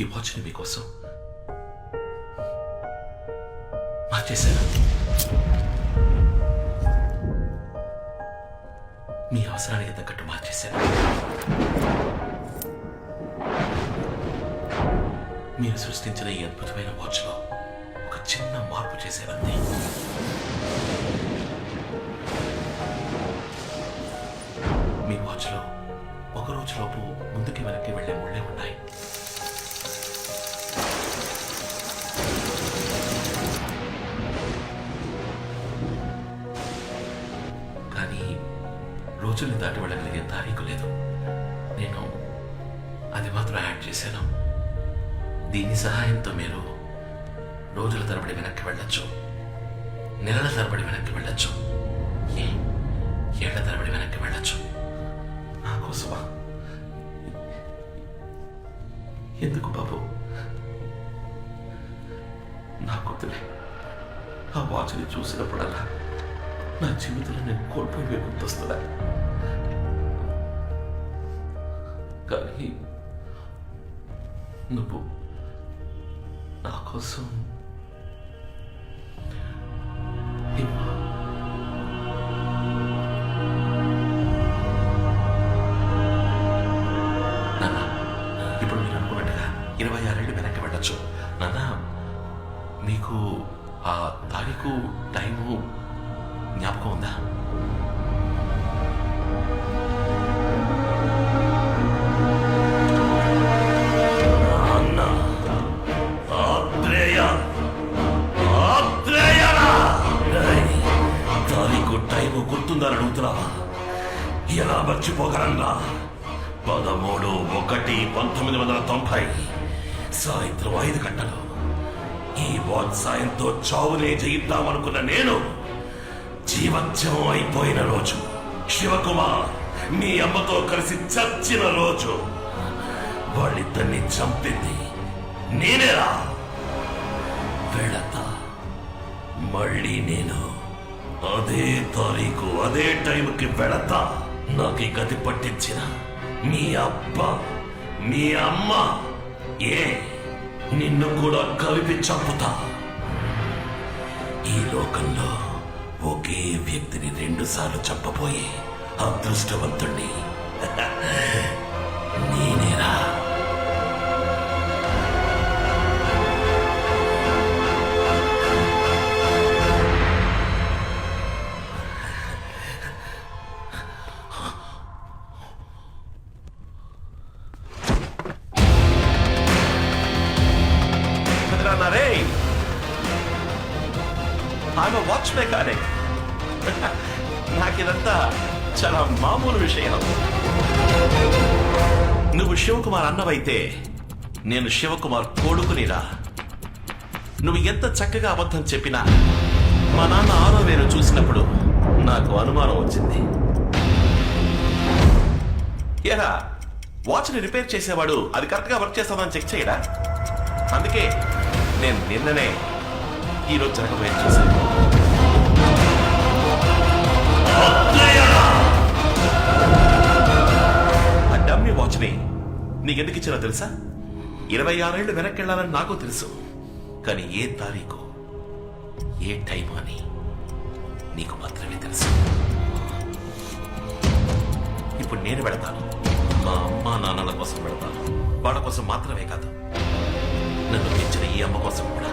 ఈ వాచ్ని మీకోసం మార్చేశాను మీ అవసరానికి తగ్గట్టు మార్చేశాను మీరు సృష్టించిన ఈ అద్భుతమైన వాచ్లో ఒక చిన్న మార్పు చేసేవంతే మీ వాచ్లో ఒక రోజులోపు ముందుకి వెనక్కి వెళ్ళే ముళ్ళే ఉన్నాయి అంచుల్ని దాటి వెళ్ళగలిగే తారీఖు లేదు. నేను అది మాత్రం యాడ్ చేశాను. దీని సహాయంతో మీరు రోజుల తరబడి వెనక్కి వెళ్ళొచ్చు. నెలల తరబడి వెనక్కి వెళ్ళొచ్చు. ఏ ఏళ్ళ తరబడి వెనక్కి వెళ్ళొచ్చు. నా కోసమా? ఎందుకు బాబు? నా కొద్దులే. ఆ వాచ్ని చూసినప్పుడల్లా నా జీవితంలో నేను కోల్పోయి గుర్తొస్తున్నా కానీ నువ్వు నా కోసం తొంభై. సాయంత్రం ఐదు గంటలు. ఈ వాచ్ సాయంతో చావునే జయిద్దామనుకున్న నేను జీవత్యం అయిపోయిన రోజు. శివకుమార్ మీ అమ్మతో కలిసి చచ్చిన రోజు. వాళ్ళిద్దరిని చంపింది నేనేరా. వెళతా మళ్ళీ నేను అదే తారీఖు అదే టైంకి వెళతా. నాకు ఈ గతి పట్టించిన మీ అబ్బ. మీ అమ్మ ఏ నిన్ను కూడా కలిపి చంపుతా. ఈ లోకంలో ఒకే వ్యక్తిని రెండుసార్లు చంపబోయే అదృష్టవంతుణ్ణి. విషయం. నువ్వు శివకుమార్ అన్నవైతే నేను శివకుమార్ కొడుకునిరా. నువ్వు ఎంత చక్కగా అబద్ధం చెప్పినా మా నాన్న ఆరో వేరు చూసినప్పుడు నాకు అనుమానం వచ్చింది. ఎరా వాచ్ని రిపేర్ చేసేవాడు అది కరెక్ట్గా వర్క్ చేస్తుందని చెక్ చేయడా? అందుకే నేను నిన్ననే ఈరోజు జరగబోయే చూశాను. లక్ష్మి నీకెందుకు ఇచ్చినా తెలుసా? ఇరవై ఆరేళ్ళు వెనక్కి వెళ్ళాలని నాకు తెలుసు. కానీ ఏ తారీఖు ఏ టైం అని నీకు మాత్రమే తెలుసు. ఇప్పుడు నేను పెడతాను మా అమ్మ నాన్నల కోసం పెడతాను వాళ్ళ కోసం మాత్రమే కాదు నన్ను పెంచిన ఈ అమ్మ కోసం కూడా.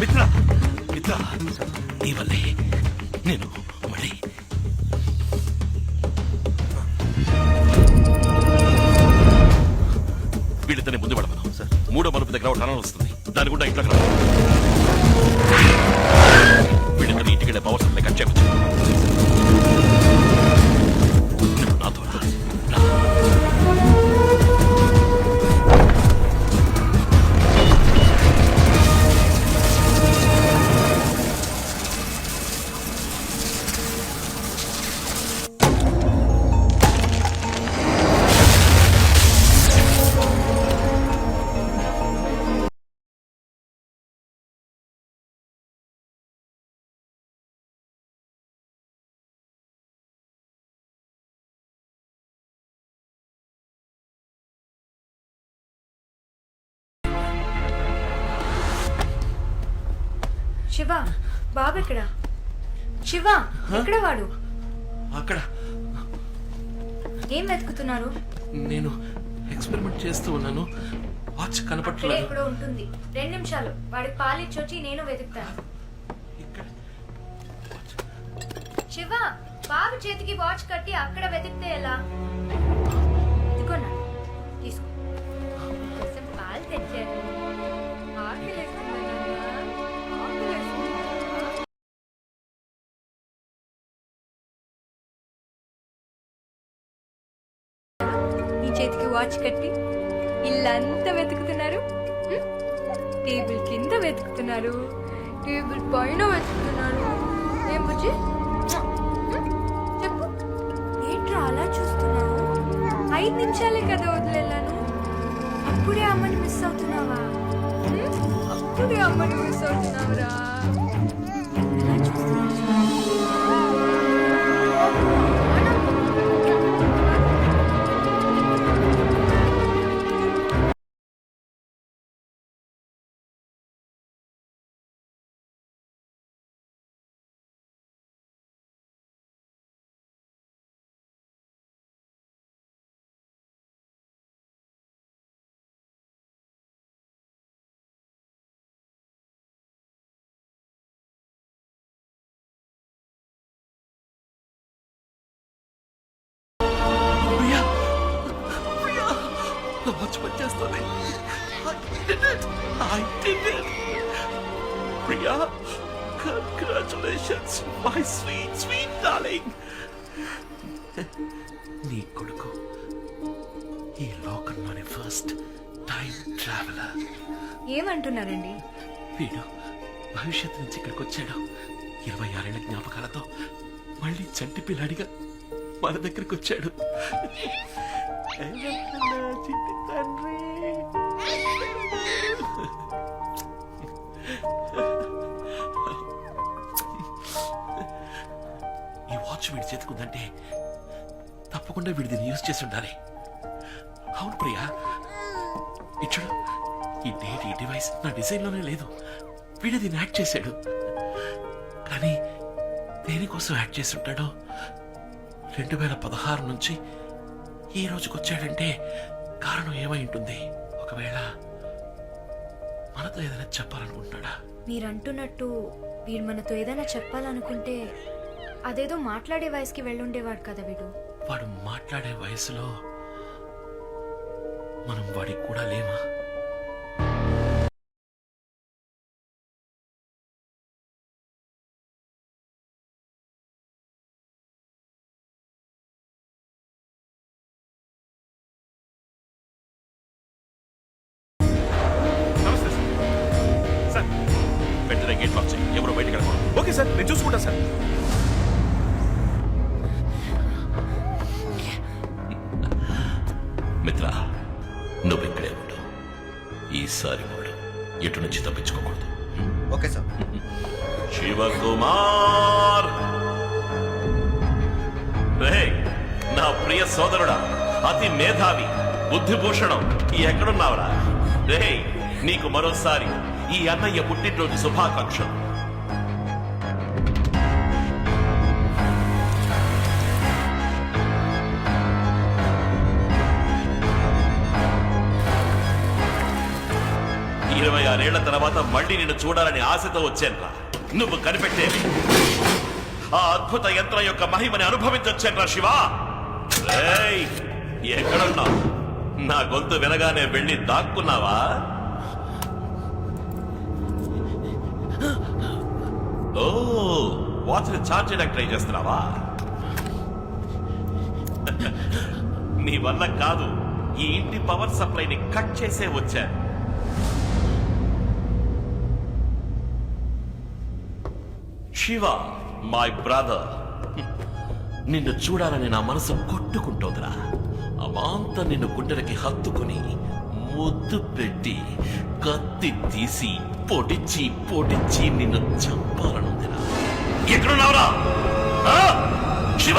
మిత్ర మిత్ర నీ వల్లే నేను మళ్ళీ వీళ్ళిద్దరిని ముందు పడమను సార్. మూడో మలుపు దగ్గర ఒక టనల్ వస్తుంది. దాని గుండా ఇంట్లోకి రా. వీళ్ళిద్దరిని ఇంటికి వెళ్ళే పవర్ సప్లై కట్ చేయవచ్చు శివ బాబు ఎక్కడ? శివ ఎక్కడ వాడు? అక్కడ. ఏం వెతుకుతున్నారు? నేను ఎక్స్పెరిమెంట్ చేస్తూ ఉన్నాను. వాచ్ కనపట్లేదు ఎక్కడో ఉంటుంది. రెండు నిమిషాలు. వాడికి పాలిచ్చొచ్చి నేను వెతుకుతాను. ఇక్కడ. శివ బాబు చేతికి వాచ్ కట్టి అక్కడ వెతికితే ఎలా? ఇదిగోనా తీసుకో. పాలు తెచ్చాను చేతికి వాచ్ కట్టి ఇల్లంతా వెతుకుతున్నారు. టేబుల్ కింద వెతుకుతున్నారు. టేబుల్ పైన వెతుకుతున్నారు. ఏం బుజ్జి? చెప్పు. ఏంట్రా అలా చూస్తున్నావు? ఐదు నిమిషాలే కదా వదిలేళ్ళాను. అప్పుడే అమ్మని మిస్ అవుతున్నావా? అప్పుడే అమ్మని మిస్ అవుతున్నావురా. నా వాచ్ పనిచేస్తుంది I did it. I did it. Priya congratulations my sweet sweet darling నీ కొడుకు ఈ లోకంలోని ఫస్ట్ టైం ట్రావెలర్ ఏమంటున్నారండి? వీడు భవిష్యత్తు నుంచి ఇక్కడికి వచ్చాడు. ఇరవై ఆరేళ్ళ జ్ఞాపకాలతో మళ్ళీ చంటి పిల్లాడిగా మన దగ్గరికి వచ్చాడు. తండ్రి. ఈ వాచ్ వీడి చేతుకుందంటే తప్పకుండా వీడి దీన్ని యూజ్ చేసి ఉండాలి అవును ప్రియా. ఇచ్చుడు ఈ డేట్ ఈ డివైస్ నా డిజైన్లోనే లేదు. వీడు దీన్ని యాక్ట్ చేశాడు. కానీ దేనికోసం యాక్ట్ చేసి ఉంటాడో రెండు వేల పదహారు నుంచి ఈ రోజుకి వచ్చాడంటే కారణం ఏమై ఉంటుంది? ఒకవేళ మనతో ఏదైనా చెప్పాలనుకుంటున్నాడా? మీరు అంటున్నట్టు వీడు మనతో ఏదైనా చెప్పాలనుకుంటే అదేదో మాట్లాడే వయసుకి వెళ్ళుండేవాడు కదా వీడు. వాడు మాట్లాడే వయసులో మనం వాడికి కూడా లేమా? ఓకే సార్ నేను చూసుకుంటా సార్. మిత్ర నువ్వు ఇక్కడే ఉండు. ఈసారి వాడు ఎటు నుంచి తప్పించుకోకూడదు. Okay sir. శివకుమార్ రే నా ప్రియ సోదరుడా అతి మేధావి బుద్ధిభూషణం ఎక్కడున్నావురా? రే నీకు మరోసారి ఈ అన్నయ్య పుట్టినరోజు శుభాకాంక్షలు. ఇరవై ఆరేళ్ళ తర్వాత మళ్ళీ నిన్ను చూడాలని ఆశతో వచ్చానురా నువ్వు కనిపెట్టేవి. ఆ అద్భుత యంత్రం యొక్క మహిమని అనుభవించొచ్చానురా శివా. ఎక్కడున్నావు? నా గొంతు వినగానే వెళ్ళి దాక్కున్నావా? ఓ వాచ్ని ఛార్జ్ చేయడానికి ట్రై చేస్తున్నావా? నీ వల్ల కాదు ఈ ఇంటి పవర్ సప్లైని కట్ చేసే వచ్చాను. శివ మై బ్రదర్ నిన్ను చూడాలని నా మనసు కొట్టుకుంటోందిరా. అమాంత నిన్ను గుండెలకి హత్తుకుని ముద్దు పెట్టి కత్తి తీసి పొడిచి పొడిచి నిన్ను చంపాలనుందిరా. ఎక్కడున్నావురా? ఆ? శివ!